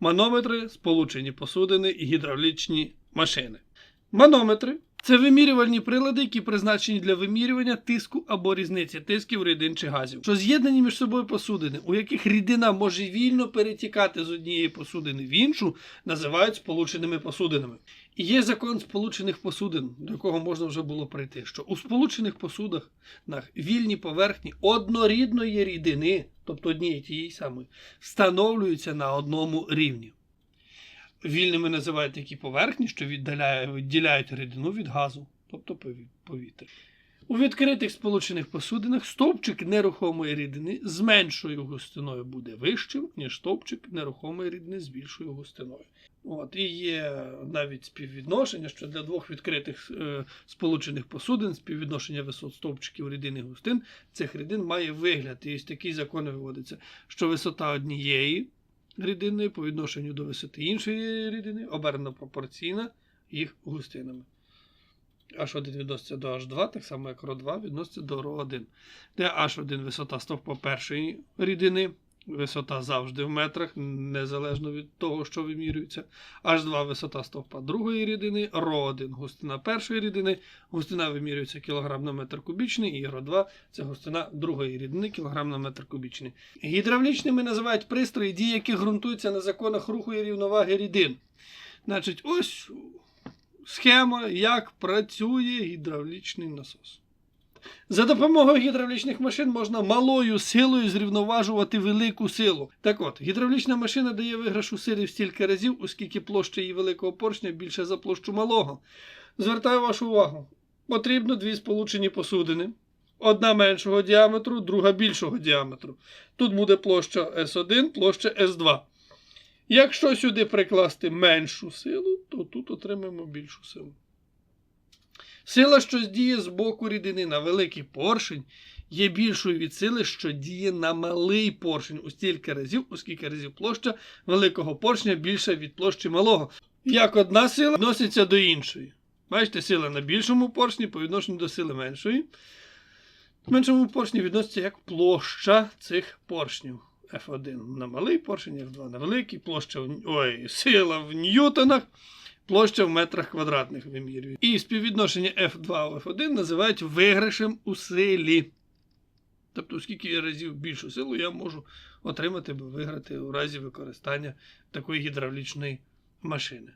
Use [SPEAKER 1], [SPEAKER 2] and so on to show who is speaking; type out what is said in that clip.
[SPEAKER 1] Манометри, сполучені посудини і гідравлічні машини. Манометри це вимірювальні прилади, які призначені для вимірювання тиску або різниці тисків рідин чи газів, що з'єднані між собою посудини, у яких рідина може вільно перетікати з однієї посудини в іншу, називають сполученими посудинами. І є закон сполучених посудин, до якого можна вже було прийти, що у сполучених посудах на вільній поверхні однорідної рідини, тобто однієї тієї самої, встановлюються на одному рівні. Вільними називають такі поверхні, що відділяють рідину від газу, тобто повітря. У відкритих сполучених посудинах стовпчик нерухомої рідини з меншою густиною буде вищим, ніж стовпчик нерухомої рідини з більшою густиною. От, і є навіть співвідношення, що для двох відкритих е, сполучених посудин співвідношення висот стовпчиків рідин і густин цих рідин має вигляд. І ось такий закон виводиться, що висота однієї рідини по відношенню до висоти іншої рідини обернена пропорційна їх густинами. H1 відноситься до H2, так само як ρ2 відноситься до ρ1. Де H1 висота стовпа першої рідини, висота завжди в метрах, незалежно від того, що вимірюється. H2 висота стовпа другої рідини, ρ1 густина першої рідини, густина вимірюється кілограм на метр кубічний, і ρ2 це густина другої рідини, кілограм на метр кубічний. Гідравлічними називають пристрої, дії яких ґрунтуються на законах руху і рівноваги рідин. Значить, ось схема, як працює гідравлічний насос. За допомогою гідравлічних машин можна малою силою зрівноважувати велику силу. Так от, гідравлічна машина дає виграш у силі стільки разів, оскільки площа її великого поршня більше за площу малого. Звертаю вашу увагу. Потрібно дві сполучені посудини. Одна меншого діаметру, друга більшого діаметру. Тут буде площа S1, площа S2. Якщо сюди прикласти меншу силу, то тут отримаємо більшу силу. Сила, що діє з боку рідини на великий поршень, є більшою від сили, що діє на малий поршень у стільки разів, у скільки разів площа великого поршня більша від площі малого. Як одна сила відноситься до іншої. Бачите, сила на більшому поршні по відношенню до сили меншої. В меншому поршні відноситься як площа цих поршнів. F1 на малий поршень, F2 на великий, площа в, ой, сила в ньютонах, площа в метрах квадратних вимірює. І співвідношення F2 у F1 називають виграшем у силі. Тобто, скільки разів більшу силу я можу отримати або виграти у разі використання такої гідравлічної машини.